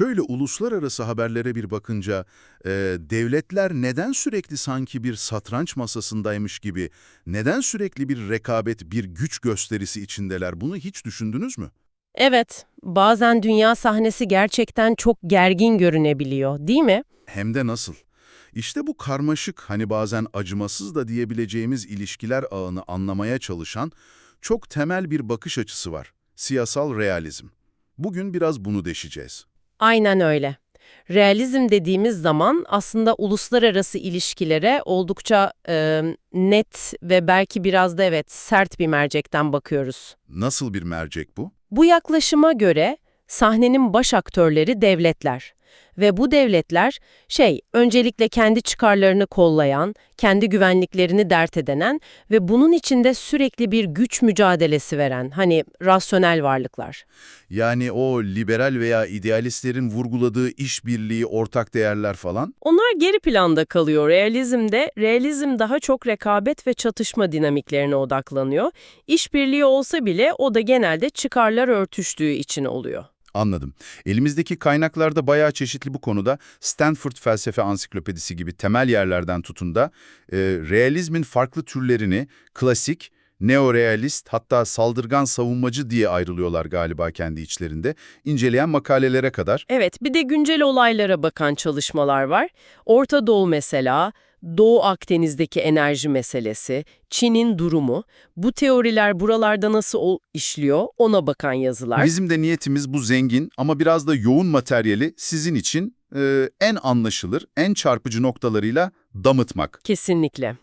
Şöyle uluslararası haberlere bir bakınca, e, devletler neden sürekli sanki bir satranç masasındaymış gibi, neden sürekli bir rekabet, bir güç gösterisi içindeler bunu hiç düşündünüz mü? Evet, bazen dünya sahnesi gerçekten çok gergin görünebiliyor, değil mi? Hem de nasıl? İşte bu karmaşık, hani bazen acımasız da diyebileceğimiz ilişkiler ağını anlamaya çalışan çok temel bir bakış açısı var. Siyasal realizm. Bugün biraz bunu deşeceğiz. Aynen öyle. Realizm dediğimiz zaman aslında uluslararası ilişkilere oldukça e, net ve belki biraz da evet sert bir mercekten bakıyoruz. Nasıl bir mercek bu? Bu yaklaşıma göre sahnenin baş aktörleri devletler. Ve bu devletler şey, öncelikle kendi çıkarlarını kollayan, kendi güvenliklerini dert edenen ve bunun içinde sürekli bir güç mücadelesi veren, hani rasyonel varlıklar. Yani o liberal veya idealistlerin vurguladığı işbirliği, ortak değerler falan? Onlar geri planda kalıyor realizmde. Realizm daha çok rekabet ve çatışma dinamiklerine odaklanıyor. İşbirliği olsa bile o da genelde çıkarlar örtüştüğü için oluyor. Anladım. Elimizdeki kaynaklarda bayağı çeşitli bu konuda Stanford Felsefe Ansiklopedisi gibi temel yerlerden tutun da e, realizmin farklı türlerini klasik, neorealist hatta saldırgan savunmacı diye ayrılıyorlar galiba kendi içlerinde, inceleyen makalelere kadar. Evet, bir de güncel olaylara bakan çalışmalar var. Orta Doğu mesela, Doğu Akdeniz'deki enerji meselesi, Çin'in durumu, bu teoriler buralarda nasıl işliyor ona bakan yazılar. Bizim de niyetimiz bu zengin ama biraz da yoğun materyali sizin için e, en anlaşılır, en çarpıcı noktalarıyla damıtmak. Kesinlikle.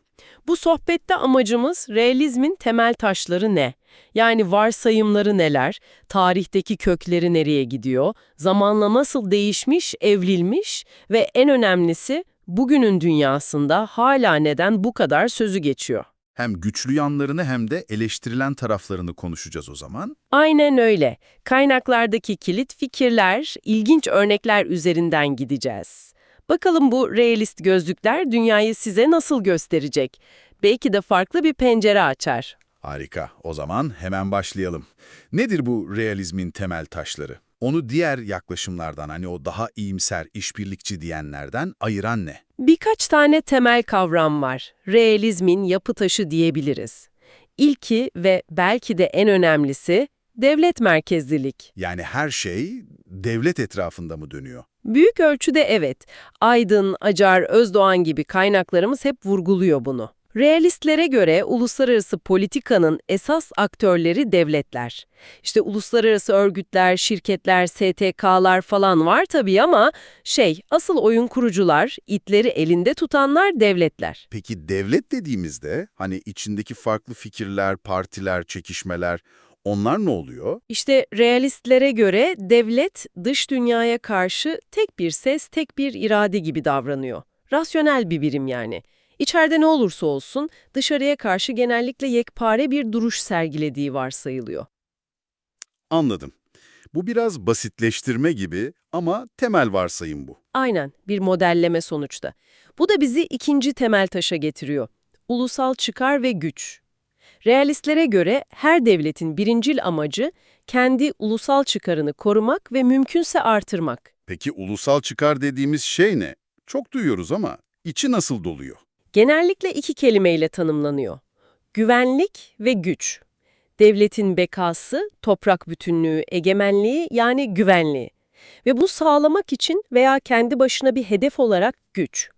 Bu sohbette amacımız realizmin temel taşları ne? Yani varsayımları neler, tarihteki kökleri nereye gidiyor, zamanla nasıl değişmiş, evrilmiş ve en önemlisi bugünün dünyasında hala neden bu kadar sözü geçiyor. Hem güçlü yanlarını hem de eleştirilen taraflarını konuşacağız o zaman. Aynen öyle. Kaynaklardaki kilit fikirler, ilginç örnekler üzerinden gideceğiz. Bakalım bu realist gözlükler dünyayı size nasıl gösterecek? Belki de farklı bir pencere açar. Harika. O zaman hemen başlayalım. Nedir bu realizmin temel taşları? Onu diğer yaklaşımlardan hani o daha iyimser, işbirlikçi diyenlerden ayıran ne? Birkaç tane temel kavram var. Realizmin yapı taşı diyebiliriz. İlki ve belki de en önemlisi devlet merkezlilik. Yani her şey devlet etrafında mı dönüyor? Büyük ölçüde evet. Aydın, Acar, Özdoğan gibi kaynaklarımız hep vurguluyor bunu. Realistlere göre uluslararası politikanın esas aktörleri devletler. İşte uluslararası örgütler, şirketler, STK'lar falan var tabii ama şey, asıl oyun kurucular, itleri elinde tutanlar devletler. Peki devlet dediğimizde hani içindeki farklı fikirler, partiler, çekişmeler onlar ne oluyor? İşte realistlere göre devlet dış dünyaya karşı tek bir ses, tek bir irade gibi davranıyor. Rasyonel bir birim yani. İçeride ne olursa olsun dışarıya karşı genellikle yekpare bir duruş sergilediği varsayılıyor. Anladım. Bu biraz basitleştirme gibi ama temel varsayım bu. Aynen bir modelleme sonuçta. Bu da bizi ikinci temel taşa getiriyor. Ulusal çıkar ve güç. Realistlere göre her devletin birincil amacı kendi ulusal çıkarını korumak ve mümkünse artırmak. Peki ulusal çıkar dediğimiz şey ne? Çok duyuyoruz ama içi nasıl doluyor? Genellikle iki kelimeyle tanımlanıyor. Güvenlik ve güç. Devletin bekası, toprak bütünlüğü, egemenliği yani güvenliği. Ve bu sağlamak için veya kendi başına bir hedef olarak güç.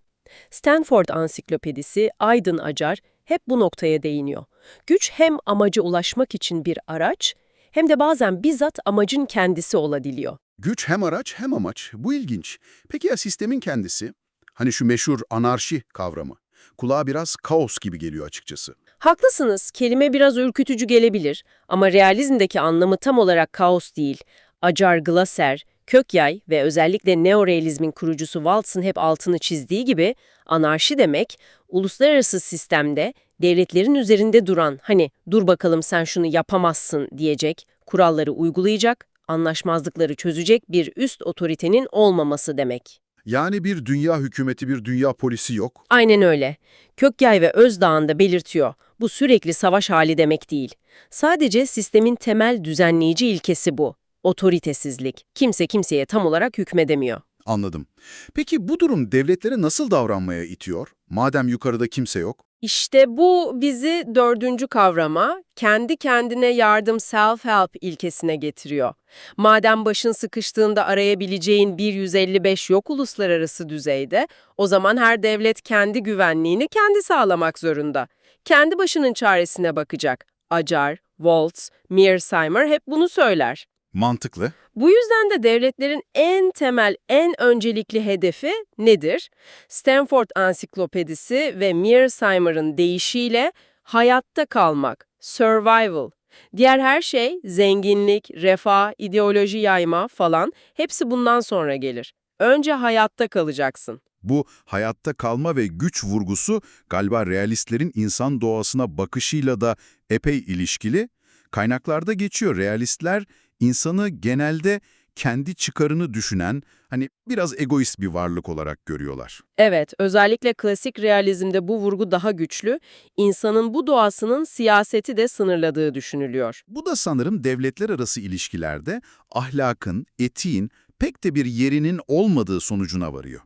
Stanford Ansiklopedisi Aydın Acar hep bu noktaya değiniyor. Güç hem amaca ulaşmak için bir araç, hem de bazen bizzat amacın kendisi olabiliyor. Güç hem araç hem amaç. Bu ilginç. Peki ya sistemin kendisi? Hani şu meşhur anarşi kavramı. Kulağa biraz kaos gibi geliyor açıkçası. Haklısınız, kelime biraz ürkütücü gelebilir ama realizmdeki anlamı tam olarak kaos değil. Acar Glasser, Kökyay ve özellikle neorealizmin kurucusu Waltz'ın hep altını çizdiği gibi anarşi demek, uluslararası sistemde devletlerin üzerinde duran, hani dur bakalım sen şunu yapamazsın diyecek, kuralları uygulayacak, anlaşmazlıkları çözecek bir üst otoritenin olmaması demek. Yani bir dünya hükümeti, bir dünya polisi yok. Aynen öyle. Kökyay ve Özdağ'ın da belirtiyor. Bu sürekli savaş hali demek değil. Sadece sistemin temel düzenleyici ilkesi bu. Otoritesizlik. Kimse kimseye tam olarak hükmedemiyor. Anladım. Peki bu durum devletlere nasıl davranmaya itiyor? Madem yukarıda kimse yok. İşte bu bizi dördüncü kavrama, kendi kendine yardım self-help ilkesine getiriyor. Madem başın sıkıştığında arayabileceğin bir 155 yok uluslararası düzeyde, o zaman her devlet kendi güvenliğini kendi sağlamak zorunda. Kendi başının çaresine bakacak. Acar, Waltz, Mearsheimer hep bunu söyler. Mantıklı. Bu yüzden de devletlerin en temel, en öncelikli hedefi nedir? Stanford Ansiklopedisi ve Mearsheimer'ın deyişiyle hayatta kalmak, survival. Diğer her şey, zenginlik, refah, ideoloji yayma falan hepsi bundan sonra gelir. Önce hayatta kalacaksın. Bu hayatta kalma ve güç vurgusu galiba realistlerin insan doğasına bakışıyla da epey ilişkili. Kaynaklarda geçiyor realistler insanı genelde kendi çıkarını düşünen, hani biraz egoist bir varlık olarak görüyorlar. Evet, özellikle klasik realizmde bu vurgu daha güçlü, insanın bu doğasının siyaseti de sınırladığı düşünülüyor. Bu da sanırım devletler arası ilişkilerde ahlakın, etiğin pek de bir yerinin olmadığı sonucuna varıyor.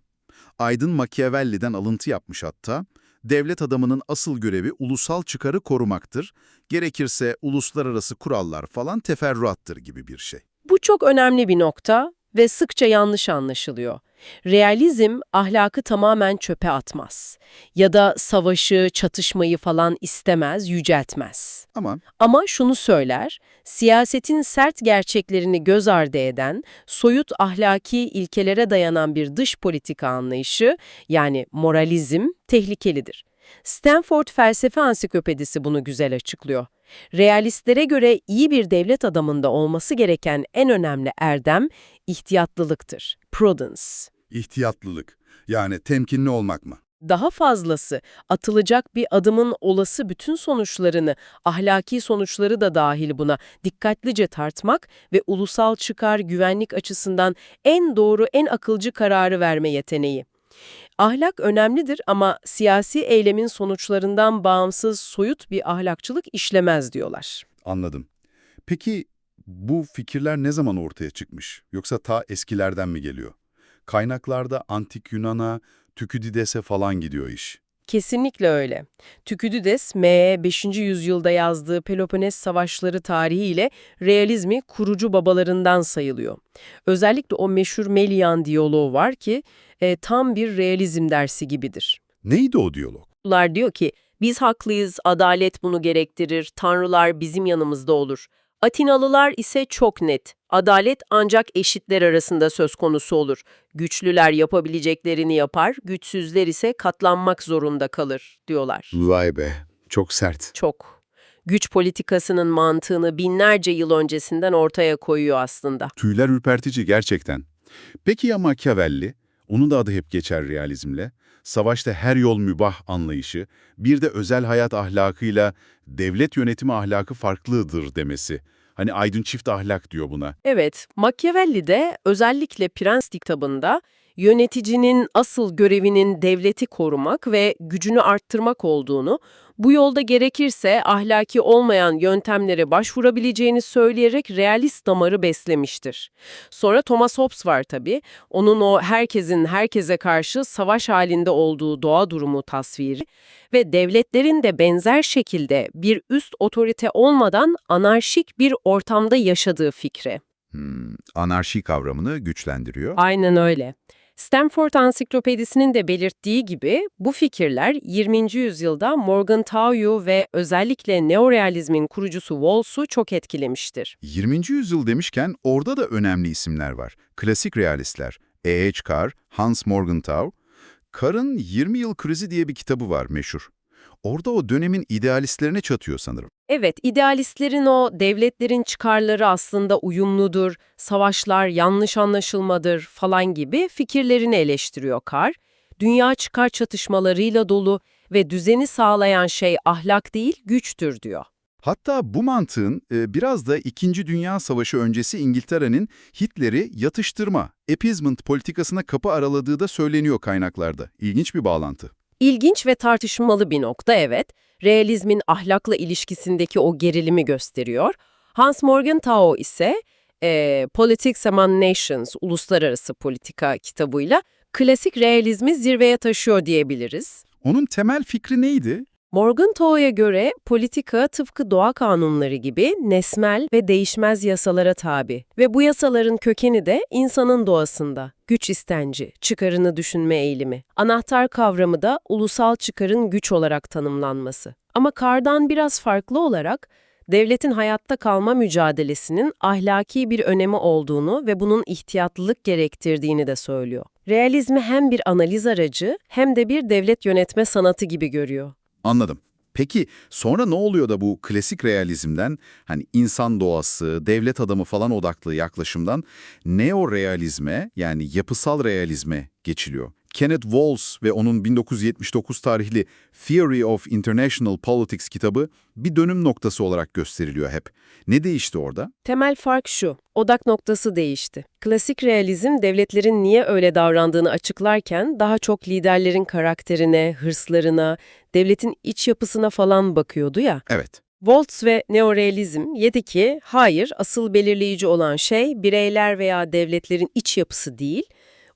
Aydın Machiavelli'den alıntı yapmış hatta, devlet adamının asıl görevi ulusal çıkarı korumaktır, gerekirse uluslararası kurallar falan teferruattır gibi bir şey. Bu çok önemli bir nokta ve sıkça yanlış anlaşılıyor. Realizm ahlakı tamamen çöpe atmaz ya da savaşı, çatışmayı falan istemez, yüceltmez. Ama Ama şunu söyler, siyasetin sert gerçeklerini göz ardı eden, soyut ahlaki ilkelere dayanan bir dış politika anlayışı, yani moralizm, tehlikelidir. Stanford Felsefe Ansiklopedisi bunu güzel açıklıyor. Realistlere göre iyi bir devlet adamında olması gereken en önemli erdem ihtiyatlılıktır. Prudence. İhtiyatlılık, yani temkinli olmak mı? Daha fazlası, atılacak bir adımın olası bütün sonuçlarını, ahlaki sonuçları da dahil buna dikkatlice tartmak ve ulusal çıkar güvenlik açısından en doğru, en akılcı kararı verme yeteneği. Ahlak önemlidir ama siyasi eylemin sonuçlarından bağımsız soyut bir ahlakçılık işlemez diyorlar. Anladım. Peki bu fikirler ne zaman ortaya çıkmış? Yoksa ta eskilerden mi geliyor? Kaynaklarda antik Yunan'a, Tüküdides'e falan gidiyor iş. Kesinlikle öyle. Tüküdüdes, M.E. 5. yüzyılda yazdığı Peloponnes Savaşları tarihiyle realizmi kurucu babalarından sayılıyor. Özellikle o meşhur Melian diyaloğu var ki e, tam bir realizm dersi gibidir. Neydi o diyalog? Diyor ki, biz haklıyız, adalet bunu gerektirir, tanrılar bizim yanımızda olur. Atinalılar ise çok net, adalet ancak eşitler arasında söz konusu olur. Güçlüler yapabileceklerini yapar, güçsüzler ise katlanmak zorunda kalır, diyorlar. Vay be, çok sert. Çok. Güç politikasının mantığını binlerce yıl öncesinden ortaya koyuyor aslında. Tüyler ürpertici gerçekten. Peki ya Machiavelli? Onun da adı hep geçer realizmle. Savaşta her yol mübah anlayışı, bir de özel hayat ahlakıyla devlet yönetimi ahlakı farklıdır demesi. Hani aydın çift ahlak diyor buna. Evet, Machiavelli de özellikle Prens kitabında yöneticinin asıl görevinin devleti korumak ve gücünü arttırmak olduğunu, bu yolda gerekirse ahlaki olmayan yöntemlere başvurabileceğini söyleyerek realist damarı beslemiştir. Sonra Thomas Hobbes var tabii. Onun o herkesin herkese karşı savaş halinde olduğu doğa durumu tasviri ve devletlerin de benzer şekilde bir üst otorite olmadan anarşik bir ortamda yaşadığı fikri. Hmm, anarşi kavramını güçlendiriyor. Aynen öyle. Stanford Ansiklopedisi'nin de belirttiği gibi bu fikirler 20. yüzyılda Morgenthau ve özellikle neorealizmin kurucusu Walz'u çok etkilemiştir. 20. yüzyıl demişken orada da önemli isimler var. Klasik realistler. E.H. Carr, Hans Morgenthau. Carr'ın 20 Yıl Krizi diye bir kitabı var meşhur. Orada o dönemin idealistlerine çatıyor sanırım. Evet, idealistlerin o devletlerin çıkarları aslında uyumludur, savaşlar yanlış anlaşılmadır falan gibi fikirlerini eleştiriyor Carr. Dünya çıkar çatışmalarıyla dolu ve düzeni sağlayan şey ahlak değil, güçtür diyor. Hatta bu mantığın e, biraz da İkinci Dünya Savaşı öncesi İngiltere'nin Hitler'i yatıştırma, appeasement politikasına kapı araladığı da söyleniyor kaynaklarda. İlginç bir bağlantı. İlginç ve tartışmalı bir nokta evet. Realizmin ahlakla ilişkisindeki o gerilimi gösteriyor. Hans Morgenthau ise e, Politics Among Nations, Uluslararası Politika kitabıyla klasik realizmi zirveye taşıyor diyebiliriz. Onun temel fikri neydi? Morgenthau'ya göre politika tıpkı doğa kanunları gibi nesmel ve değişmez yasalara tabi ve bu yasaların kökeni de insanın doğasında. Güç istenci, çıkarını düşünme eğilimi. Anahtar kavramı da ulusal çıkarın güç olarak tanımlanması. Ama Carr'dan biraz farklı olarak devletin hayatta kalma mücadelesinin ahlaki bir önemi olduğunu ve bunun ihtiyatlılık gerektirdiğini de söylüyor. Realizmi hem bir analiz aracı hem de bir devlet yönetme sanatı gibi görüyor. Anladım. Peki sonra ne oluyor da bu klasik realizmden hani insan doğası, devlet adamı falan odaklı yaklaşımdan neorealizme yani yapısal realizme geçiliyor? Kenneth Walls ve onun 1979 tarihli Theory of International Politics kitabı bir dönüm noktası olarak gösteriliyor hep. Ne değişti orada? Temel fark şu, odak noktası değişti. Klasik realizm devletlerin niye öyle davrandığını açıklarken daha çok liderlerin karakterine, hırslarına, devletin iç yapısına falan bakıyordu ya. Evet. Waltz ve neorealizm yedi ki hayır asıl belirleyici olan şey bireyler veya devletlerin iç yapısı değil,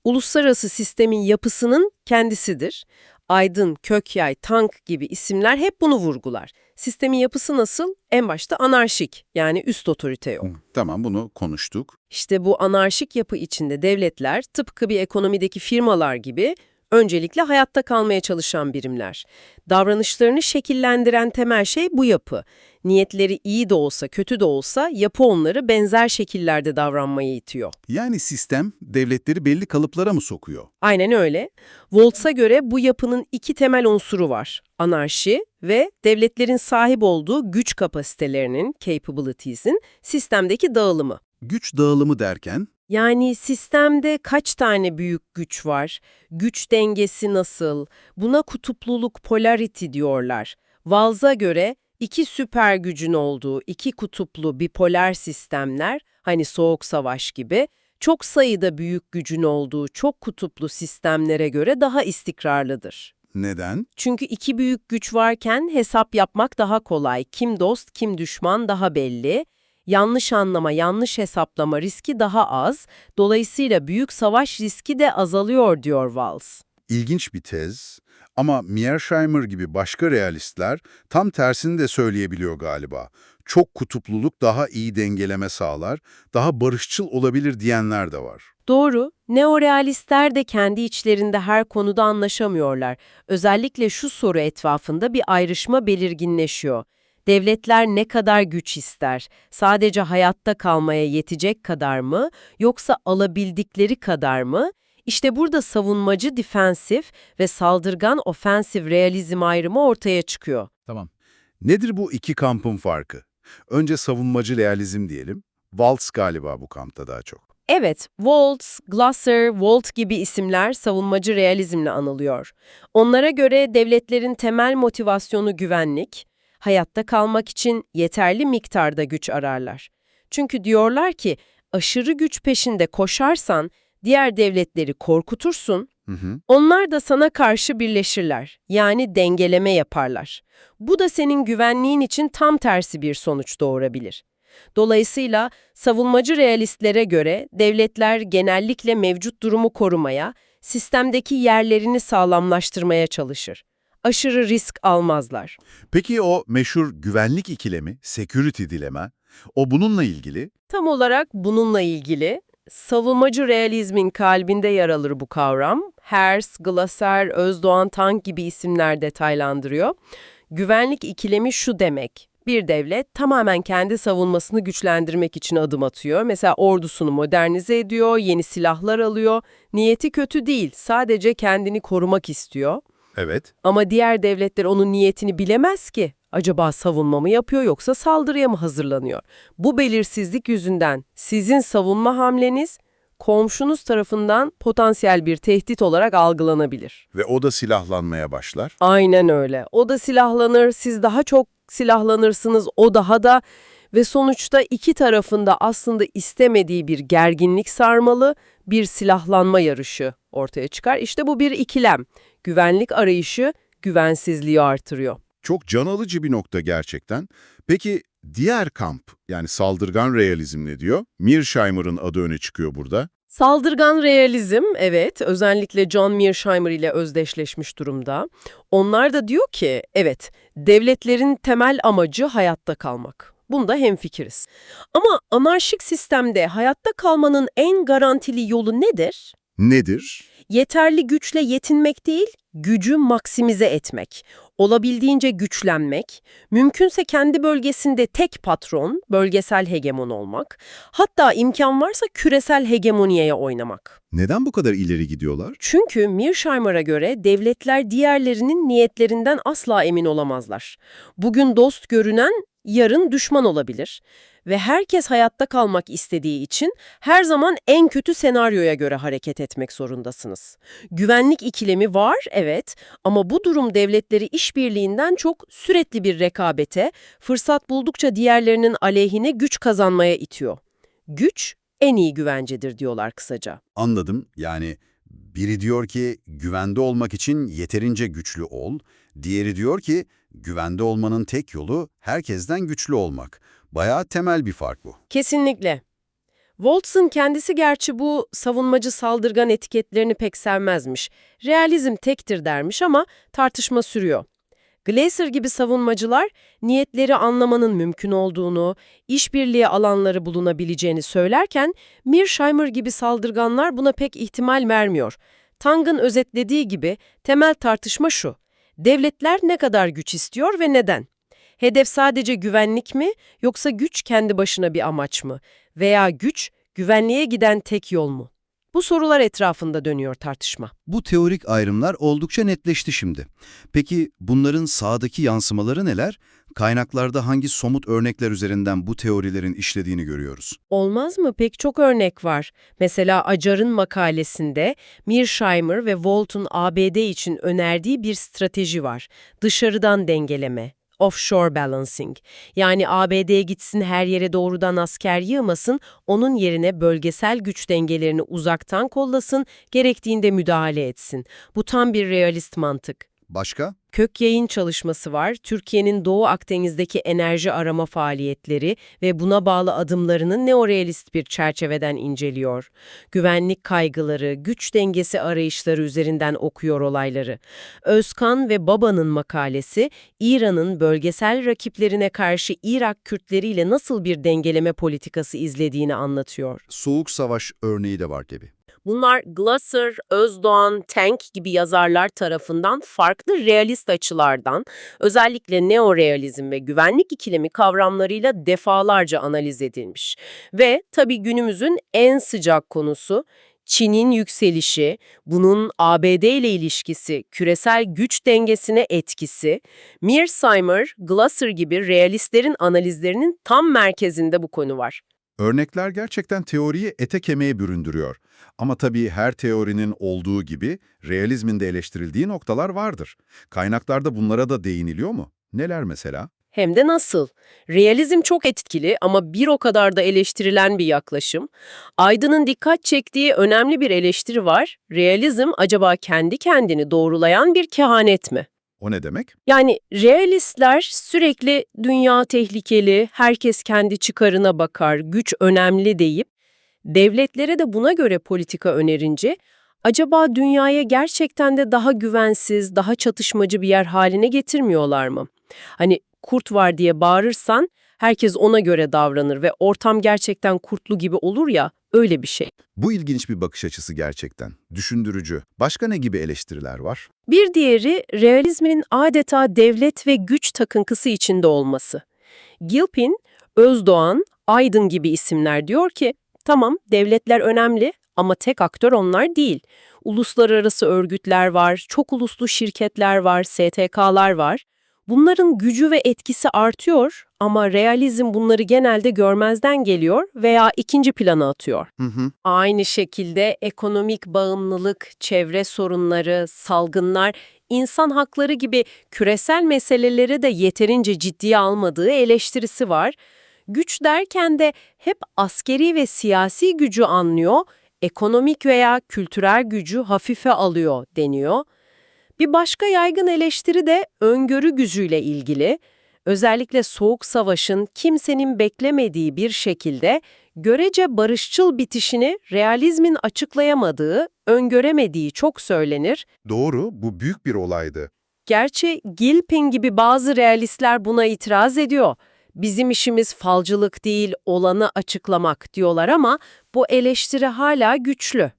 uluslararası sistemin yapısının kendisidir. Aydın, Kökyay, Tank gibi isimler hep bunu vurgular. Sistemin yapısı nasıl? En başta anarşik yani üst otorite yok. Tamam bunu konuştuk. İşte bu anarşik yapı içinde devletler tıpkı bir ekonomideki firmalar gibi öncelikle hayatta kalmaya çalışan birimler. Davranışlarını şekillendiren temel şey bu yapı. Niyetleri iyi de olsa kötü de olsa yapı onları benzer şekillerde davranmaya itiyor. Yani sistem devletleri belli kalıplara mı sokuyor? Aynen öyle. Waltz'a göre bu yapının iki temel unsuru var. Anarşi ve devletlerin sahip olduğu güç kapasitelerinin, capabilities'in sistemdeki dağılımı. Güç dağılımı derken Yani sistemde kaç tane büyük güç var? Güç dengesi nasıl? Buna kutupluluk polarity diyorlar. Walz'a göre iki süper gücün olduğu iki kutuplu bipolar sistemler, hani soğuk savaş gibi, çok sayıda büyük gücün olduğu çok kutuplu sistemlere göre daha istikrarlıdır. neden? Çünkü iki büyük güç varken hesap yapmak daha kolay. Kim dost, kim düşman daha belli. Yanlış anlama, yanlış hesaplama riski daha az. Dolayısıyla büyük savaş riski de azalıyor diyor Walls. İlginç bir tez ama Mearsheimer gibi başka realistler tam tersini de söyleyebiliyor galiba. Çok kutupluluk daha iyi dengeleme sağlar, daha barışçıl olabilir diyenler de var. Doğru, neorealistler de kendi içlerinde her konuda anlaşamıyorlar. Özellikle şu soru etrafında bir ayrışma belirginleşiyor. Devletler ne kadar güç ister? Sadece hayatta kalmaya yetecek kadar mı? Yoksa alabildikleri kadar mı? İşte burada savunmacı defensif ve saldırgan ofensif realizm ayrımı ortaya çıkıyor. Tamam. Nedir bu iki kampın farkı? Önce savunmacı realizm diyelim. Waltz galiba bu kampta daha çok. Evet, Waltz, Glasser, Walt gibi isimler savunmacı realizmle anılıyor. Onlara göre devletlerin temel motivasyonu güvenlik, hayatta kalmak için yeterli miktarda güç ararlar. Çünkü diyorlar ki aşırı güç peşinde koşarsan diğer devletleri korkutursun, Hı hı. onlar da sana karşı birleşirler. Yani dengeleme yaparlar. Bu da senin güvenliğin için tam tersi bir sonuç doğurabilir. Dolayısıyla savunmacı realistlere göre devletler genellikle mevcut durumu korumaya, sistemdeki yerlerini sağlamlaştırmaya çalışır. Aşırı risk almazlar. Peki o meşhur güvenlik ikilemi, security dilema, o bununla ilgili? Tam olarak bununla ilgili savunmacı realizmin kalbinde yer alır bu kavram. Hers, Glasser, Özdoğan Tank gibi isimler detaylandırıyor. Güvenlik ikilemi şu demek. Bir devlet tamamen kendi savunmasını güçlendirmek için adım atıyor. Mesela ordusunu modernize ediyor, yeni silahlar alıyor. Niyeti kötü değil, sadece kendini korumak istiyor. Evet. Ama diğer devletler onun niyetini bilemez ki. Acaba savunma mı yapıyor yoksa saldırıya mı hazırlanıyor? Bu belirsizlik yüzünden sizin savunma hamleniz komşunuz tarafından potansiyel bir tehdit olarak algılanabilir. Ve o da silahlanmaya başlar. Aynen öyle. O da silahlanır, siz daha çok silahlanırsınız, o daha da ve sonuçta iki tarafında aslında istemediği bir gerginlik sarmalı, bir silahlanma yarışı ortaya çıkar. İşte bu bir ikilem. Güvenlik arayışı güvensizliği artırıyor. Çok can alıcı bir nokta gerçekten. Peki Diğer kamp, yani saldırgan realizm ne diyor? Mearsheimer'ın adı öne çıkıyor burada. Saldırgan realizm, evet, özellikle John Mearsheimer ile özdeşleşmiş durumda. Onlar da diyor ki, evet, devletlerin temel amacı hayatta kalmak. Bunda hemfikiriz. Ama anarşik sistemde hayatta kalmanın en garantili yolu nedir? Nedir? Yeterli güçle yetinmek değil, gücü maksimize etmek. Olabildiğince güçlenmek, mümkünse kendi bölgesinde tek patron, bölgesel hegemon olmak, hatta imkan varsa küresel hegemoniyaya oynamak. Neden bu kadar ileri gidiyorlar? Çünkü Mearsheimer'a göre devletler diğerlerinin niyetlerinden asla emin olamazlar. Bugün dost görünen yarın düşman olabilir ve herkes hayatta kalmak istediği için her zaman en kötü senaryoya göre hareket etmek zorundasınız. Güvenlik ikilemi var, evet ama bu durum devletleri işbirliğinden çok sürekli bir rekabete, fırsat buldukça diğerlerinin aleyhine güç kazanmaya itiyor. Güç en iyi güvencedir diyorlar kısaca. Anladım. Yani biri diyor ki güvende olmak için yeterince güçlü ol. Diğeri diyor ki güvende olmanın tek yolu herkesten güçlü olmak. Bayağı temel bir fark bu. Kesinlikle. Waltz'ın kendisi gerçi bu savunmacı saldırgan etiketlerini pek sevmezmiş. Realizm tektir dermiş ama tartışma sürüyor. Glaser gibi savunmacılar niyetleri anlamanın mümkün olduğunu, işbirliği alanları bulunabileceğini söylerken Mearsheimer gibi saldırganlar buna pek ihtimal vermiyor. Tang'ın özetlediği gibi temel tartışma şu. Devletler ne kadar güç istiyor ve neden? Hedef sadece güvenlik mi yoksa güç kendi başına bir amaç mı? Veya güç güvenliğe giden tek yol mu? Bu sorular etrafında dönüyor tartışma. Bu teorik ayrımlar oldukça netleşti şimdi. Peki bunların sahadaki yansımaları neler? Kaynaklarda hangi somut örnekler üzerinden bu teorilerin işlediğini görüyoruz? Olmaz mı? Pek çok örnek var. Mesela Acar'ın makalesinde Mearsheimer ve Walton ABD için önerdiği bir strateji var. Dışarıdan dengeleme. Offshore balancing. Yani ABD gitsin her yere doğrudan asker yığmasın, onun yerine bölgesel güç dengelerini uzaktan kollasın, gerektiğinde müdahale etsin. Bu tam bir realist mantık. Başka? Kök yayın çalışması var. Türkiye'nin Doğu Akdeniz'deki enerji arama faaliyetleri ve buna bağlı adımlarını neorealist bir çerçeveden inceliyor. Güvenlik kaygıları, güç dengesi arayışları üzerinden okuyor olayları. Özkan ve Baba'nın makalesi, İran'ın bölgesel rakiplerine karşı Irak Kürtleriyle nasıl bir dengeleme politikası izlediğini anlatıyor. Soğuk savaş örneği de var gibi. Bunlar Glasser, Özdoğan, Tank gibi yazarlar tarafından farklı realist açılardan, özellikle neorealizm ve güvenlik ikilemi kavramlarıyla defalarca analiz edilmiş. Ve tabii günümüzün en sıcak konusu Çin'in yükselişi, bunun ABD ile ilişkisi, küresel güç dengesine etkisi, Mearsheimer, Glasser gibi realistlerin analizlerinin tam merkezinde bu konu var. Örnekler gerçekten teoriyi ete kemiğe büründürüyor. Ama tabii her teorinin olduğu gibi realizmin de eleştirildiği noktalar vardır. Kaynaklarda bunlara da değiniliyor mu? Neler mesela? Hem de nasıl? Realizm çok etkili ama bir o kadar da eleştirilen bir yaklaşım. Aydın'ın dikkat çektiği önemli bir eleştiri var. Realizm acaba kendi kendini doğrulayan bir kehanet mi? O ne demek? Yani realistler sürekli dünya tehlikeli, herkes kendi çıkarına bakar, güç önemli deyip devletlere de buna göre politika önerince acaba dünyaya gerçekten de daha güvensiz, daha çatışmacı bir yer haline getirmiyorlar mı? Hani kurt var diye bağırırsan herkes ona göre davranır ve ortam gerçekten kurtlu gibi olur ya öyle bir şey. Bu ilginç bir bakış açısı gerçekten. Düşündürücü. Başka ne gibi eleştiriler var? Bir diğeri realizmin adeta devlet ve güç takıntısı içinde olması. Gilpin, Özdoğan, Aydın gibi isimler diyor ki, tamam devletler önemli ama tek aktör onlar değil. Uluslararası örgütler var, çok uluslu şirketler var, STK'lar var. Bunların gücü ve etkisi artıyor ama realizm bunları genelde görmezden geliyor veya ikinci plana atıyor. Hı hı. Aynı şekilde ekonomik bağımlılık, çevre sorunları, salgınlar, insan hakları gibi küresel meseleleri de yeterince ciddiye almadığı eleştirisi var. Güç derken de hep askeri ve siyasi gücü anlıyor, ekonomik veya kültürel gücü hafife alıyor deniyor. Bir başka yaygın eleştiri de öngörü gücüyle ilgili. Özellikle Soğuk Savaş'ın kimsenin beklemediği bir şekilde görece barışçıl bitişini realizmin açıklayamadığı, öngöremediği çok söylenir. Doğru, bu büyük bir olaydı. Gerçi Gilpin gibi bazı realistler buna itiraz ediyor. Bizim işimiz falcılık değil, olanı açıklamak diyorlar ama bu eleştiri hala güçlü.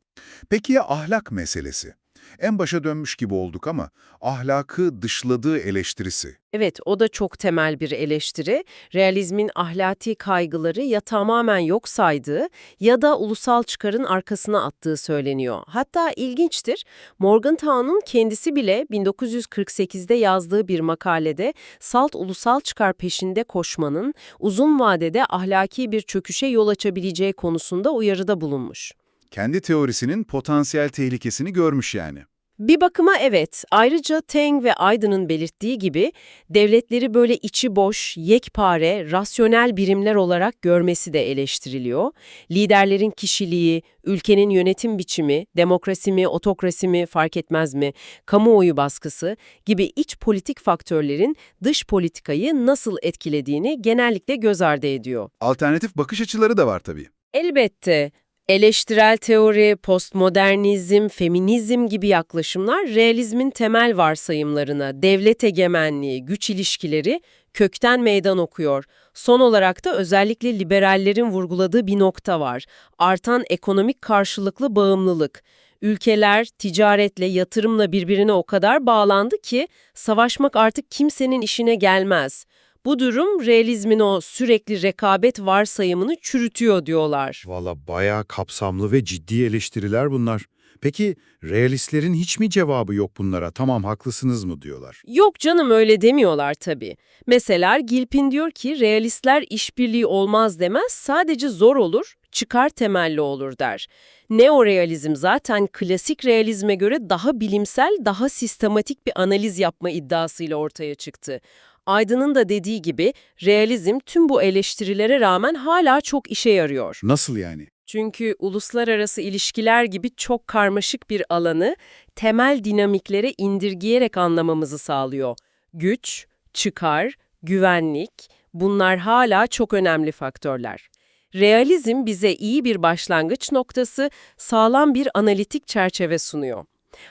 Peki ya ahlak meselesi? En başa dönmüş gibi olduk ama ahlakı dışladığı eleştirisi. Evet, o da çok temel bir eleştiri. Realizmin ahlaki kaygıları ya tamamen yok saydığı ya da ulusal çıkarın arkasına attığı söyleniyor. Hatta ilginçtir, Morgenthau'nun kendisi bile 1948'de yazdığı bir makalede salt ulusal çıkar peşinde koşmanın uzun vadede ahlaki bir çöküşe yol açabileceği konusunda uyarıda bulunmuş. Kendi teorisinin potansiyel tehlikesini görmüş yani. Bir bakıma evet. Ayrıca Teng ve Aydın'ın belirttiği gibi devletleri böyle içi boş, yekpare, rasyonel birimler olarak görmesi de eleştiriliyor. Liderlerin kişiliği, ülkenin yönetim biçimi, demokrasi mi, otokrasi mi fark etmez mi, kamuoyu baskısı gibi iç politik faktörlerin dış politikayı nasıl etkilediğini genellikle göz ardı ediyor. Alternatif bakış açıları da var tabii. Elbette eleştirel teori, postmodernizm, feminizm gibi yaklaşımlar realizmin temel varsayımlarına, devlet egemenliği, güç ilişkileri kökten meydan okuyor. Son olarak da özellikle liberallerin vurguladığı bir nokta var. Artan ekonomik karşılıklı bağımlılık. Ülkeler ticaretle, yatırımla birbirine o kadar bağlandı ki savaşmak artık kimsenin işine gelmez. Bu durum realizmin o sürekli rekabet varsayımını çürütüyor diyorlar. Valla bayağı kapsamlı ve ciddi eleştiriler bunlar. Peki realistlerin hiç mi cevabı yok bunlara? Tamam haklısınız mı diyorlar. Yok canım öyle demiyorlar tabii. Mesela Gilpin diyor ki realistler işbirliği olmaz demez sadece zor olur, çıkar temelli olur der. Neorealizm zaten klasik realizme göre daha bilimsel, daha sistematik bir analiz yapma iddiasıyla ortaya çıktı. Aydın'ın da dediği gibi realizm tüm bu eleştirilere rağmen hala çok işe yarıyor. Nasıl yani? Çünkü uluslararası ilişkiler gibi çok karmaşık bir alanı temel dinamiklere indirgeyerek anlamamızı sağlıyor. Güç, çıkar, güvenlik bunlar hala çok önemli faktörler. Realizm bize iyi bir başlangıç noktası, sağlam bir analitik çerçeve sunuyor.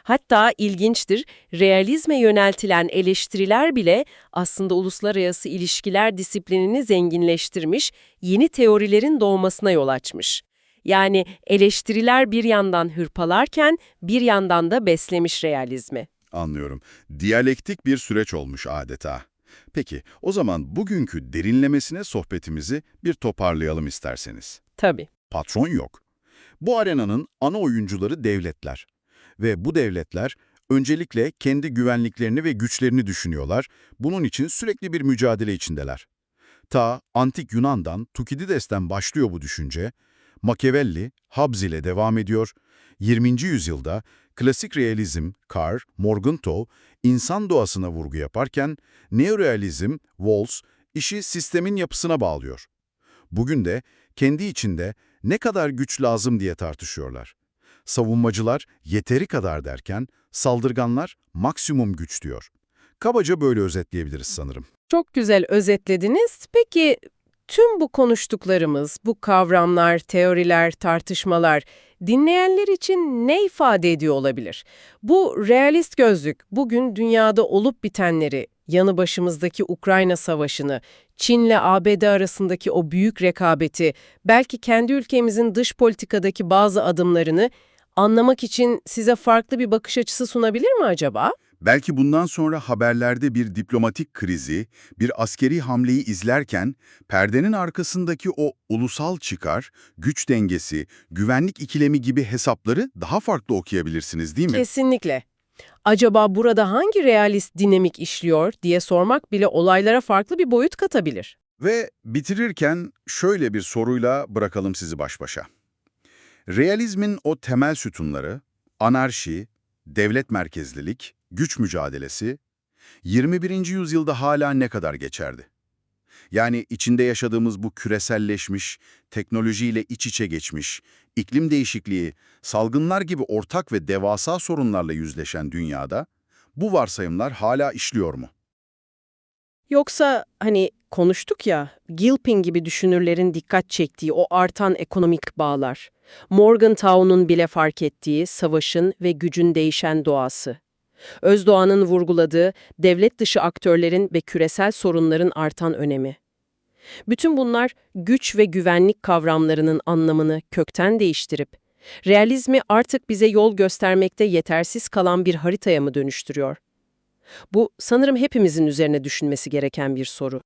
Hatta ilginçtir, realizme yöneltilen eleştiriler bile aslında uluslararası ilişkiler disiplinini zenginleştirmiş, yeni teorilerin doğmasına yol açmış. Yani eleştiriler bir yandan hırpalarken bir yandan da beslemiş realizmi. Anlıyorum. Diyalektik bir süreç olmuş adeta. Peki, o zaman bugünkü derinlemesine sohbetimizi bir toparlayalım isterseniz. Tabii. Patron yok. Bu arenanın ana oyuncuları devletler. Ve bu devletler öncelikle kendi güvenliklerini ve güçlerini düşünüyorlar. Bunun için sürekli bir mücadele içindeler. Ta antik Yunan'dan, Tukidides'ten başlıyor bu düşünce. Machiavelli, Hobbes ile devam ediyor. 20. yüzyılda klasik realizm, Carr, Morgenthau, insan doğasına vurgu yaparken, neorealizm, Walls, işi sistemin yapısına bağlıyor. Bugün de kendi içinde ne kadar güç lazım diye tartışıyorlar. Savunmacılar yeteri kadar derken, saldırganlar maksimum güç diyor. Kabaca böyle özetleyebiliriz sanırım. Çok güzel özetlediniz. Peki tüm bu konuştuklarımız, bu kavramlar, teoriler, tartışmalar dinleyenler için ne ifade ediyor olabilir? Bu realist gözlük bugün dünyada olup bitenleri, yanı başımızdaki Ukrayna Savaşı'nı, Çin'le ABD arasındaki o büyük rekabeti, belki kendi ülkemizin dış politikadaki bazı adımlarını anlamak için size farklı bir bakış açısı sunabilir mi acaba? Belki bundan sonra haberlerde bir diplomatik krizi, bir askeri hamleyi izlerken perdenin arkasındaki o ulusal çıkar, güç dengesi, güvenlik ikilemi gibi hesapları daha farklı okuyabilirsiniz değil mi? Kesinlikle. Acaba burada hangi realist dinamik işliyor diye sormak bile olaylara farklı bir boyut katabilir. Ve bitirirken şöyle bir soruyla bırakalım sizi baş başa. Realizmin o temel sütunları, anarşi, devlet merkezlilik, güç mücadelesi, 21. yüzyılda hala ne kadar geçerdi? Yani içinde yaşadığımız bu küreselleşmiş, teknolojiyle iç içe geçmiş, iklim değişikliği, salgınlar gibi ortak ve devasa sorunlarla yüzleşen dünyada bu varsayımlar hala işliyor mu? Yoksa hani konuştuk ya, Gilpin gibi düşünürlerin dikkat çektiği o artan ekonomik bağlar, Morgenthau'nun bile fark ettiği savaşın ve gücün değişen doğası. Özdoğan'ın vurguladığı devlet dışı aktörlerin ve küresel sorunların artan önemi. Bütün bunlar güç ve güvenlik kavramlarının anlamını kökten değiştirip, realizmi artık bize yol göstermekte yetersiz kalan bir haritaya mı dönüştürüyor? Bu sanırım hepimizin üzerine düşünmesi gereken bir soru.